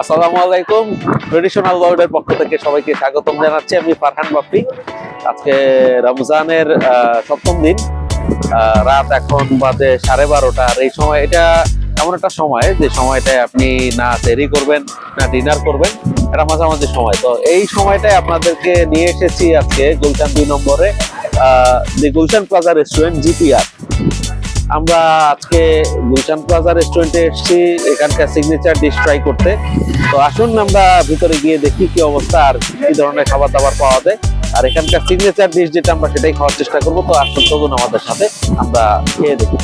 আসসালামু আলাইকুম। ট্রেডিশনাল ওয়ার্ল্ডের পক্ষ থেকে সবাইকে স্বাগতম জানাচ্ছি আমি ফারহান বাপ্পি। আজকে রমজানের সপ্তম দিন। রাত এখন বাজে সাড়ে বারোটা। আর এই সময় এটা এমন একটা সময় যে সময়টায় আপনি না দেরি করবেন, না ডিনার করবেন, এটা মাঝামাঝি সময়। তো এই সময়টায় আপনাদেরকে নিয়ে এসেছি আজকে গুলশান দুই নম্বরে গুলশান প্লাজা রেস্টুরেন্ট জিপিআর। আমরা আজকে গুলশান প্লাজা রেস্টুরেন্টে এসেছি। এখানকার সিগনেচার ডিশ ট্রাই করতে। তো আসুন আমরা ভিতরে গিয়ে দেখি কি অবস্থা আর কি ধরনের খাবার দাবার পাওয়া যায়। আর এখানকার সিগনেচার ডিশ যেটা আমরা সেটাই খাওয়ার চেষ্টা করব। তো আসুন, চলুন আমাদের সাথে। আমরা খেয়ে দেখি।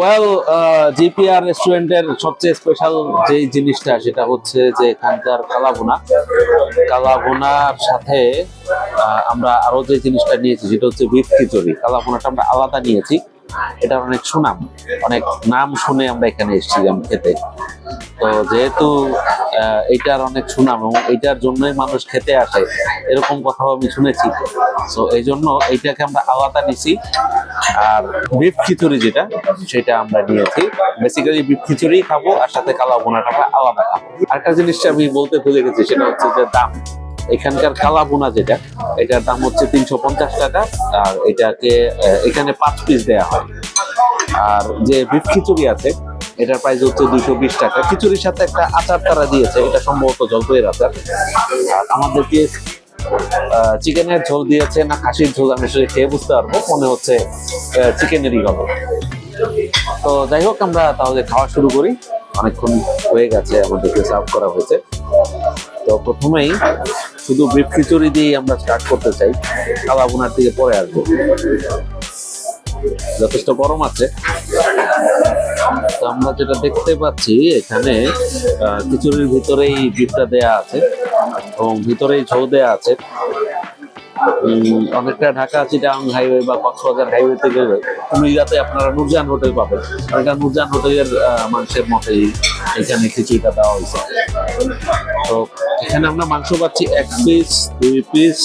ওয়েল জিপিআর রেস্টুরেন্টের সবচেয়ে স্পেশাল যেই জিনিসটা সেটা হচ্ছে যে এখানকার কালাভুনা। কালাভুনার সাথে আমরা আরও যে জিনিসটা নিয়েছি সেটা হচ্ছে বিফ খিচুড়ি। কালাভুনাটা আমরা আলাদা নিয়েছি। এটা অনেক সুনাম অনেক নাম শুনে আমরা এখানে এসেছিলাম খেতে। তো যেহেতু আহ, এইটার অনেক সুনাম এবং এইটার জন্যই মানুষ খেতে আসে এরকম কথাও আমি শুনেছি। তো এই জন্য এইটাকে আমরা আলাদা নিছি আর বিফ খিচুড়ি যেটা সেটা আমরা নিয়েছি। বেসিক্যালি বিফ খিচুড়ি খাব আর সাথে কালা বোনাটা আলাদা খাব। আরেকটা জিনিসটা আমি বলতে ভুলে গেছি সেটা হচ্ছে যে দাম। এখানকার কালা বোনা যেটা, এটার দাম হচ্ছে তিনশো পঞ্চাশ টাকা, আর এটাকে এখানে পাঁচ পিস দেয়া হয়। আর যে বিফ খিচুড়ি আছে, এটার প্রাইস হচ্ছে দুশো বিশ টাকা। খিচুড়ির সাথে একটা আচার তারা দিয়েছে, এটা সম্ভবত জলপাইয়ের আচার। আর আমাদেরকে চিকেনের ঝোল দিয়েছে না খাসির ঝোল, আমি সেটা খেয়ে বুঝতে পারব, মনে হচ্ছে চিকেনেরই গল্প। তো যাই হোক, আমরা তাহলে খাওয়া শুরু করি। অনেকক্ষণ হয়ে গেছে, আমাদেরকে সার্ভ করা হয়েছে। তো প্রথমেই শুধু বিফ খিচুড়ি দিয়ে আমরা স্টার্ট করতে চাই। কালা বোনার দিকে পরে আসব। যথেষ্ট গরম আছে। তো আমরা যেটা দেখতে পাচ্ছি, এখানে খিচুড়ির ভিতরেই বিফটা দেয়া আছে এবং ভিতরেই ঝোল দেয়া আছে। অনেকটা ঢাকা, চিটাং হাইওয়ে বা কক্সবাজার হাইওয়েতে গেলে কুমিল্লাতে আপনারা নুরজান হোটেল পাবেন। এটা নুরজান হোটেলের মাংসের মতোই এখানে খিচুড়িটা দেওয়া হয়েছে। তো এখানে আমরা মাংস পাচ্ছি এক পিস দুই পিস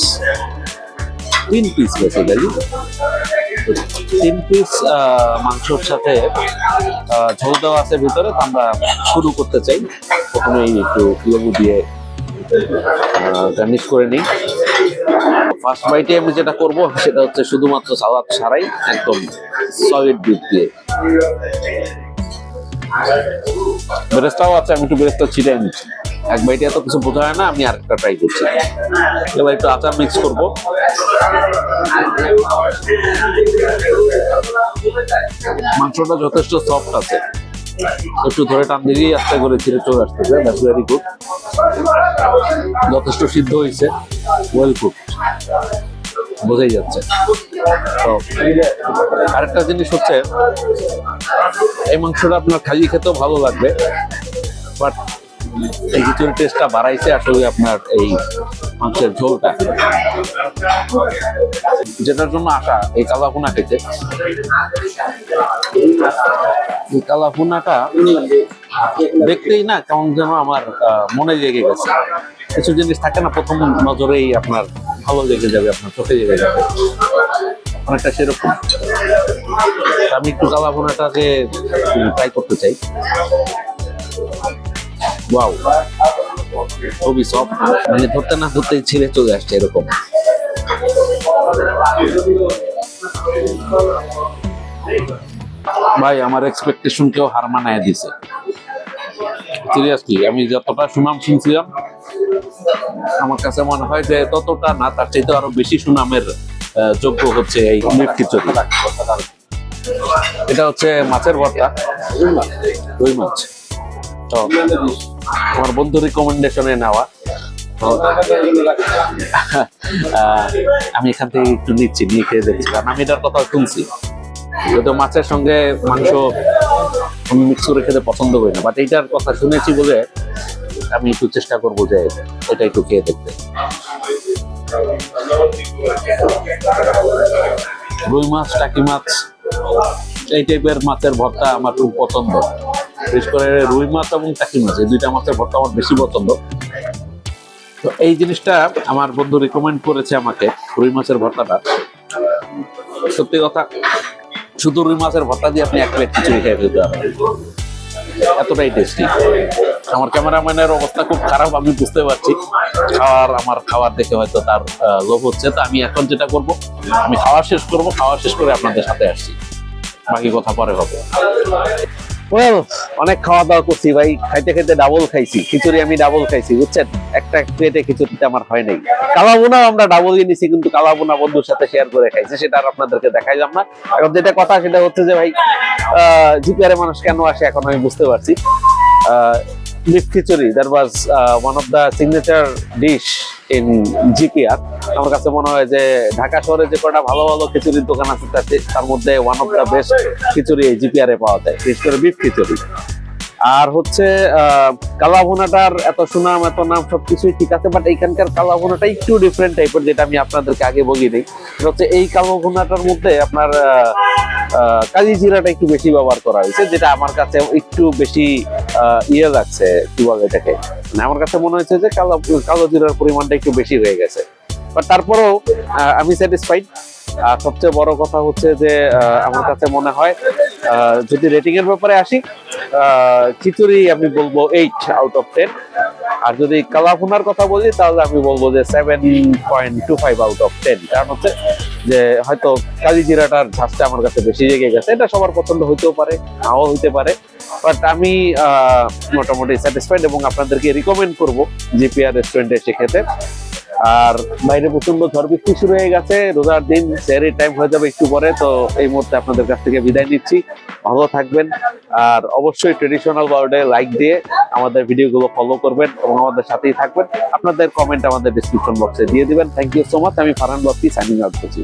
তিন পিস বেসিক্যালি তিন পিস মাংসর সাথে ঝোল দেওয়া আছে ভিতরে আমরা শুরু করতে চাই। প্রথমেই একটু লেবু দিয়ে গার্নিশ করে নিই। ফার্স্ট বাইটে আমি যেটা করব সেটা হচ্ছে শুধুমাত্র সালাদ ছাড়াই একদম সলিড বিট দিয়ে। বেরেস্তাও আছে, আমি একটু বেরেস্তা ছিটাই নিচ্ছি। এক বাইটে এত কিছু বোঝা হয় না, আমি আরেকটা ট্রাই করছি। এবার একটু আচার মিক্স করব। মাংসটা যথেষ্ট সফট আছে। একটু ধরে টান দিলেই আস্তে করে ছিঁড়ে চলে আসতেছে দ্যাটস ভেরি গুড যথেষ্ট সিদ্ধ হয়েছে। ওয়েল কুক বোঝাই যাচ্ছে। তো, আরেকটা জিনিস হচ্ছে, এই মাংসটা আপনার খালি খেতেও ভালো লাগবে বাট এই খিচুড়ির টেস্টটা বাড়াইছে আসলে আপনার এই মাংসের ঝোলটা। যেটার জন্য আসা এই কালাভুনা খেতে এই কালাভুনাটা দেখতেই না কেমন যেন আমার মনে লেগে গেছে। কিছু জিনিস থাকে না, প্রথম নজরেই আপনার ভালো লেগে যাবে, আপনার চোখে লেগে যাবে। অনেকটা সেরকম। আমি একটু কালাভুনাটাকে ট্রাই করতে চাই। ওয়াও খুবই সফট মানে ধরতে না ধরতেই ছিঁড়ে চলে আসছে এরকম। ভাই, আমার এক্সপেকটেশন কেউ হার মানায় দিছে। সিরিয়াসলি আমি যতটা সুনাম শুনছিলাম, আমার কাছে মনে হয় যে ততটা না, তার চাইতে আরও বেশি সুনামের যোগ্য হচ্ছে এই মিট খিচুড়ি এটা হচ্ছে মাছের ভর্তা। রুই মাছ। তো আমার বন্ধু রিকমেন্ডেশনে নেওয়া। আমি এখান থেকে একটু নিচ্ছি, নিয়ে খেয়ে দেখছি। কারণ আমি এটার কথা শুনছি। যদিও মাছের সঙ্গে মাংস মিক্স করে খেতে পছন্দ করি না বাট এইটার কথা শুনেছি বলে আমি একটু চেষ্টা করব যে এটা একটু খেয়ে দেখতে। রুই মাছ, টাকি মাছ, এই টাইপের মাছের ভর্তা আমার খুব পছন্দ। বিশেষ করে রুই মাছ এবং টাকি মাছ, এই দুইটা মাছের ভর্তা আমার বেশি পছন্দ। তো এই জিনিসটা আমার বন্ধু রিকমেন্ড করেছে আমাকে, রুই মাছের ভর্তাটা। সত্যি কথা, শুধু রুই মাছের ভর্তা দিয়ে আপনি এক প্লেট খিচুড়ি খেয়ে ফেলতে পারবেন। এতটাই টেস্টি আমার ক্যামেরাম্যানের অবস্থা খুব খারাপ, আমি বুঝতে পারছি। খাওয়ার, আমার খাওয়ার দেখে হয়তো তার লোভ হচ্ছে। তো আমি এখন যেটা করব, আমি খাওয়া শেষ করব, খাওয়া শেষ করে আপনাদের সাথে আসছি। বাকি কথা পরে হবে। ওয়েল অনেক খাওয়া দাওয়া করছি ভাই, খাইতে খাইতে ডাবল খাইছি। খিচুড়ি আমি ডাবল খাইছি, বুঝছেন? একটা প্লেটে খিচুড়িতে আমার হয় নাই। কালাবোনাও আমরা ডাবল নিছি, কিন্তু কালাবোনা বন্ধুর সাথে শেয়ার করে খাইছি, সেটা আর আপনাদেরকে দেখাইলাম না। এখন যেটা কথা, সেটা হচ্ছে যে ভাই জিপিআর মানুষ কেন আসে এখন আমি বুঝতে পারছি। Leaf khichuri that was one of the signature dish in GPR আমার কাছে মনে হয় যে ঢাকা শহরে যে কটা ভালো ভালো খিচুড়ির দোকান আছে তার মধ্যে one of the best khichuri এই জিপিআর পাওয়া যায় বিশেষ করে বিফ খিচুড়ি। আর হচ্ছে আহ, কালা এত সুনাম এত নাম সবকিছুই ঠিক আছে বাট এইখানকার কালা ভুনাটা একটু ডিফারেন্ট টাইপের যেটা আমি আপনাদেরকে আগে বলি সেটা হচ্ছে এই কালো ভুনাটার মধ্যে আপনার আহ, জিরাটা একটু বেশি ব্যবহার করা হয়েছে যেটা আমার কাছে একটু বেশি ইয়ে লাগছে কি বলে এটাকে? মানে আমার কাছে মনে হয়েছে যে কালো কালো জিরার পরিমাণটা একটু বেশি হয়ে গেছে। বাট তারপরেও আমি স্যাটিসফাইড আর সবচেয়ে বড় কথা হচ্ছে যে আমার কাছে মনে হয় যদি রেটিং এর ব্যাপারে আসি খিচুড়ি আমি বলব এইট আউট অফ টেন আর যদি কালাভুনার কথা বলি, তাহলে আমি বলব যে seven point two five out of ten কারণ হচ্ছে যে হয়তো কালি জিরাটার ঝাঁসটা আমার কাছে বেশি লেগে গেছে। এটা সবার পছন্দ হইতেও পারে, নাও হইতে পারে। বাট আমি মোটামুটি স্যাটিসফাইড এবং আপনাদেরকে রিকমেন্ড করব জিপিআর রেস্টুরেন্টে এসে খেতে। আর বাইরে প্রচণ্ড ঝড় বৃষ্টি শুরু হয়ে গেছে। রোজার দিন সেরি টাইম হয়ে যাবে একটু পরে, তো এই মুহূর্তে আপনাদের কাছ থেকে বিদায় নিচ্ছি। ভালো থাকবেন আর অবশ্যই ট্রেডিশনাল ওয়ার্ল্ডে লাইক দিয়ে আমাদের ভিডিওগুলো ফলো করবেন এবং আমাদের সাথেই থাকবেন। আপনাদের কমেন্ট আমাদের ডিসক্রিপশন বক্সে দিয়ে দিবেন। থ্যাংক ইউ সো মাচ আমি ফারহান বক্তি সাইনিং আউট করছি।